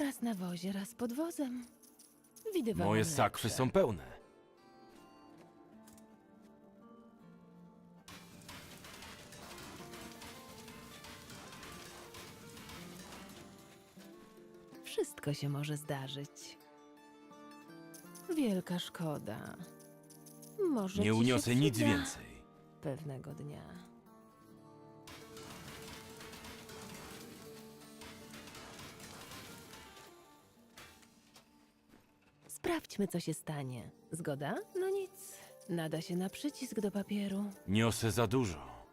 Raz na wozie, raz pod wozem. Widywałam Moje lepsze. sakwy są pełne. Wszystko się może zdarzyć. Wielka szkoda. Może Nie ci się uniosę nic przyda więcej. Pewnego dnia. Sprawdźmy, co się stanie. Zgoda? No nic. Nada się na przycisk do papieru. Niosę za dużo.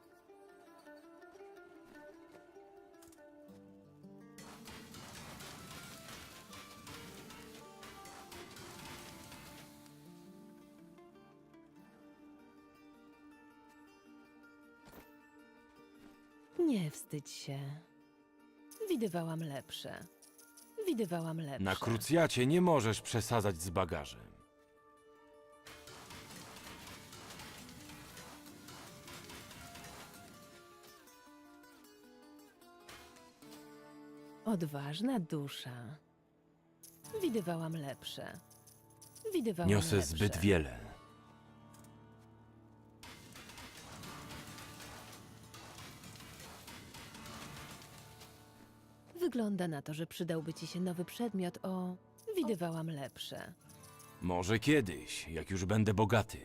Nie wstydź się. Widywałam lepsze. Widywałam lepsze. Na krucjacie nie możesz przesadzać z bagażem. Odważna dusza. Widywałam lepsze. Widywałam Niosę lepsze. zbyt wiele. Wygląda na to, że przydałby ci się nowy przedmiot o... Widywałam lepsze. Może kiedyś, jak już będę bogaty.